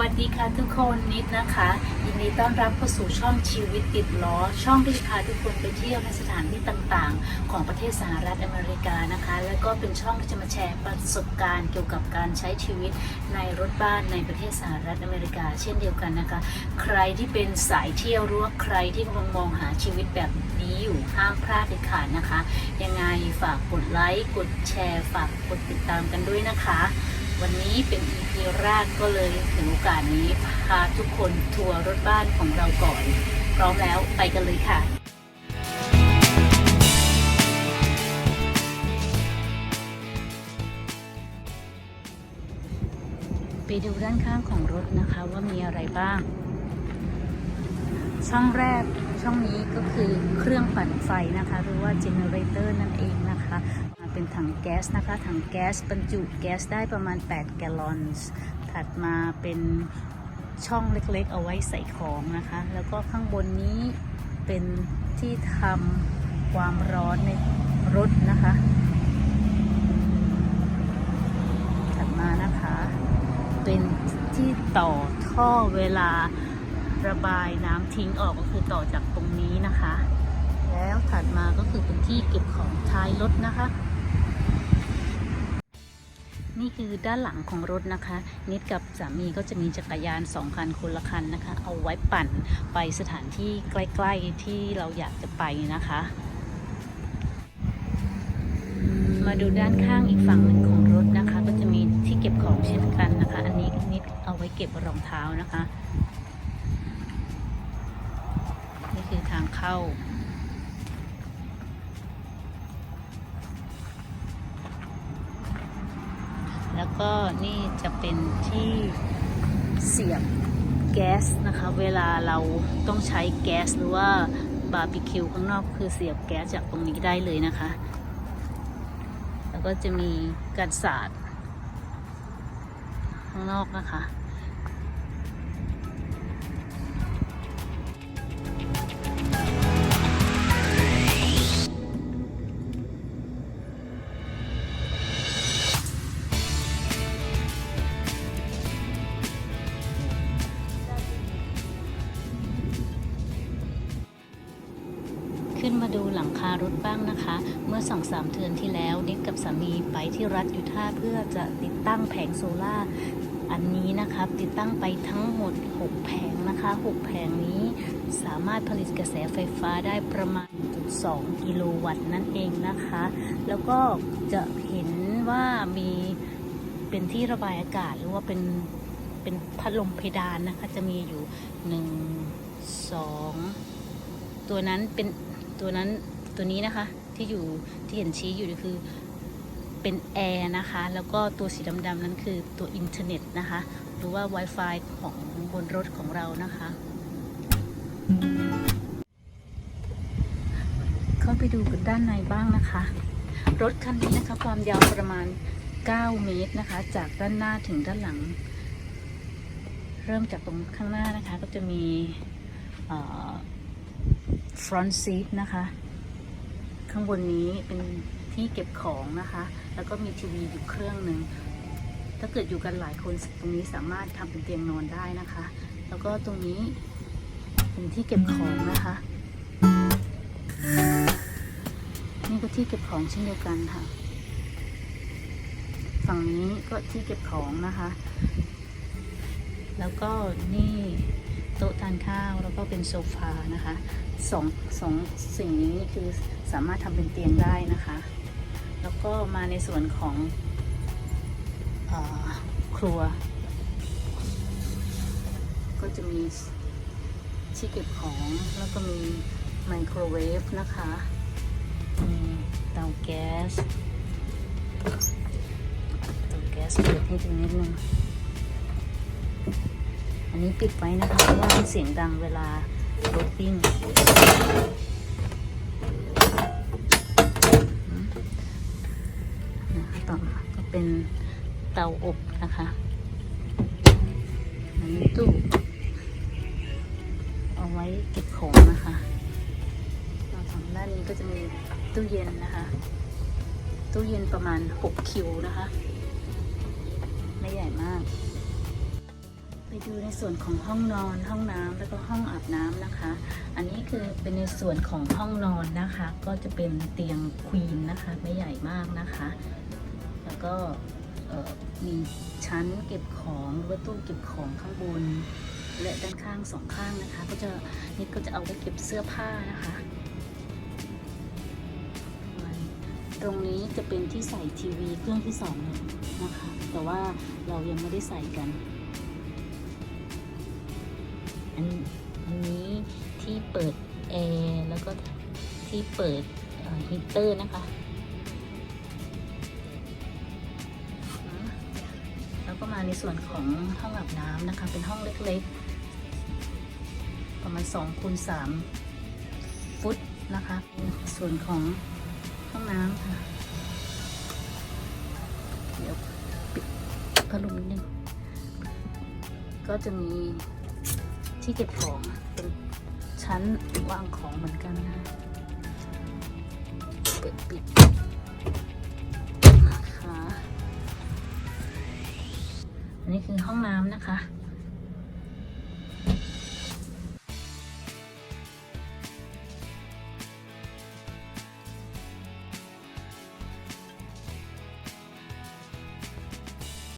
วัสดีค่ะทุกคนนิดนะคะ ยินดีต้อนรับเข้าสู่ช่องชีวิตติดล้อ ช่องที่จะพาทุกคนไปเที่ยวในสถานที่ต่างๆ ของประเทศสหรัฐอเมริกานะคะ แล้วก็เป็นช่องที่จะมาแชร์ประสบการณ์เกี่ยวกับการใช้ชีวิตในรถบ้านในประเทศสหรัฐอเมริกา เช่นเดียวกันนะคะ ใครที่เป็นสายเที่ยวหรือว่าใครที่กำลังมองหาชีวิตแบบนี้อยู่ห้ามพลาดเด็ดขาดนะคะ ยังไงฝากกดไลค์กดแชร์ ฝากกดติดตามกันด้วยนะคะ วันนี้เป็น EP แรกก็เลยถึงโอกาสนี้พาทุกคนทัวร์รถบ้านของเราก่อน พร้อมแล้วไปกันเลยค่ะไปดูด้านข้างของรถนะคะว่ามีอะไรบ้าง ช่องแรก ช่องนี้ก็คือเครื่องปั่นไฟนะคะ หรือว่าเจเนเรเตอร์นั่นเองนะคะมาเป็นถังแก๊สนะคะ ถังแก๊สบรรจุแก๊สได้ประมาณ 8 แกลลอนถัดมาเป็นช่องเล็กๆ เอาไว้ใส่ของนะคะ แล้วก็ข้างบนนี้เป็นที่ทำความร้อนในรถนะคะ ถัดมานะคะ เป็นที่ต่อท่อเวลา ระบายน้ำทิ้งออกก็คือต่อจากตรงนี้นะคะ แล้วถัดมาก็คือเป็นที่เก็บของท้ายรถนะคะ นี่คือด้านหลังของรถนะคะ นิดกับสามีก็จะมีจักรยานสองคันคนละคันนะคะ เอาไว้ปั่นไปสถานที่ใกล้ๆที่เราอยากจะไปนะคะ มาดูด้านข้างอีกฝั่งหนึ่งของรถนะคะ ก็จะมีที่เก็บของเช่นกันนะคะ อันนี้นิดเอาไว้เก็บรองเท้านะคะ นี่คือทาง เข้า แล้วก็นี่จะเป็นที่เสียบแก๊สนะคะ เวลาเราต้องใช้แก๊สหรือว่าบาร์บีคิวข้างนอกคือเสียบแก๊สจากตรงนี้ได้เลยนะคะ แล้วก็จะมีการสาดข้างนอกนะคะ ขึ้นมาดูหลังคารถบ้างนะคะ เมื่อสองสามเดือนที่แล้วนิดกับสามีไปที่รัฐยูทาห์เพื่อจะติดตั้งแผงโซล่าอันนี้นะคะติดตั้งไปทั้งหมด 6 แผงนะคะ 6 แผงนี้สามารถผลิตกระแสไฟฟ้าได้ประมาณ 2 กิโลวัตต์นั่นเองนะคะ แล้วก็จะเห็นว่ามีเป็นที่ระบายอากาศหรือว่าเป็นเป็นพัดลมเพดานนะคะ จะมีอยู่ 1 2 ตัวนั้นเป็น ตัวนั้นตัวนี้นะคะที่อยู่ที่เห็นชี้อยู่นี่คือเป็นแอร์นะคะ แล้วก็ตัวสีดำๆนั้นคือตัวอินเทอร์เน็ตนะคะ หรือว่า Wi-Fi ของบนรถของเรานะคะ เข้าไปดูกันด้านในบ้างนะคะ รถคันนี้นะคะความยาวประมาณ 9 เมตรนะคะ จากด้านหน้าถึงด้านหลัง เริ่มจากตรงข้างหน้านะคะก็จะมีเอ่อ front seat นะคะ ข้างบนนี้เป็นที่เก็บของนะคะ แล้วก็มีทีวีอยู่เครื่องหนึ่ง ถ้าเกิดอยู่กันหลายคนตรงนี้สามารถทำเป็นเตียงนอนได้นะคะ แล้วก็ตรงนี้เป็นที่เก็บของนะคะ นี่ก็ที่เก็บของเช่นเดียวกันค่ะ ฝั่งนี้ก็ที่เก็บของนะคะ แล้วก็นี่ โต๊ะทานข้าวแล้วก็เป็นโซฟานะคะสองสองสิ่งนี้คือสามารถทำเป็นเตียงได้นะคะ แล้วก็มาในส่วนของอครัว ก็จะมีที่เก็บของแล้วก็มีไมโครเวฟนะคะมีเตาแก๊สเตาแก๊สเปิดให้ดูนิดนึง นนี้ปิดไว้นะคะเพราะว่ามันเสียงดังเวลารถวิ่งนต่อมาก็เป็นเตาอบนะคะอันนี้ตู้เอาไว้เก็บของนะคะแล้วฝั่งด้านนี้ก็จะมีตู้เย็นนะคะ ตู้เย็นประมาณ 6 คิวนะคะ ไม่ใหญ่มาก ไปดูในส่วนของห้องนอนห้องน้ำแล้วก็ห้องอาบน้ำนะคะ อันนี้คือเป็นในส่วนของห้องนอนนะคะ ก็จะเป็นเตียงควีนนะคะไม่ใหญ่มากนะคะ แล้วก็มีชั้นเก็บของหรือว่าตู้เก็บของข้างบน และด้านข้างสองข้างนะคะ ก็จะนี่ก็จะเอาไว้เก็บเสื้อผ้านะคะตรงนี้จะเป็นที่ใส่ทีวีเครื่องที่สองนะคะ แต่ว่าเรายังไม่ได้ใส่กัน อันอันนี้ที่เปิดแอร์แล้วก็ที่เปิดฮีตเตอร์นะคะ แล้วก็มาในส่วนของห้องอาบน้ำนะคะ เป็นห้องเล็กๆ ประมาณ2คูณ3ฟุตนะคะ ส่วนของห้องน้ำค่ะ เดี๋ยวปิดพัดลมนิดนึง ก็จะมี ที่เก็บของเป็นชั้นวางของเหมือนกันนะเปิดปิดนะคะอันนี้คือห้องน้ำนะคะ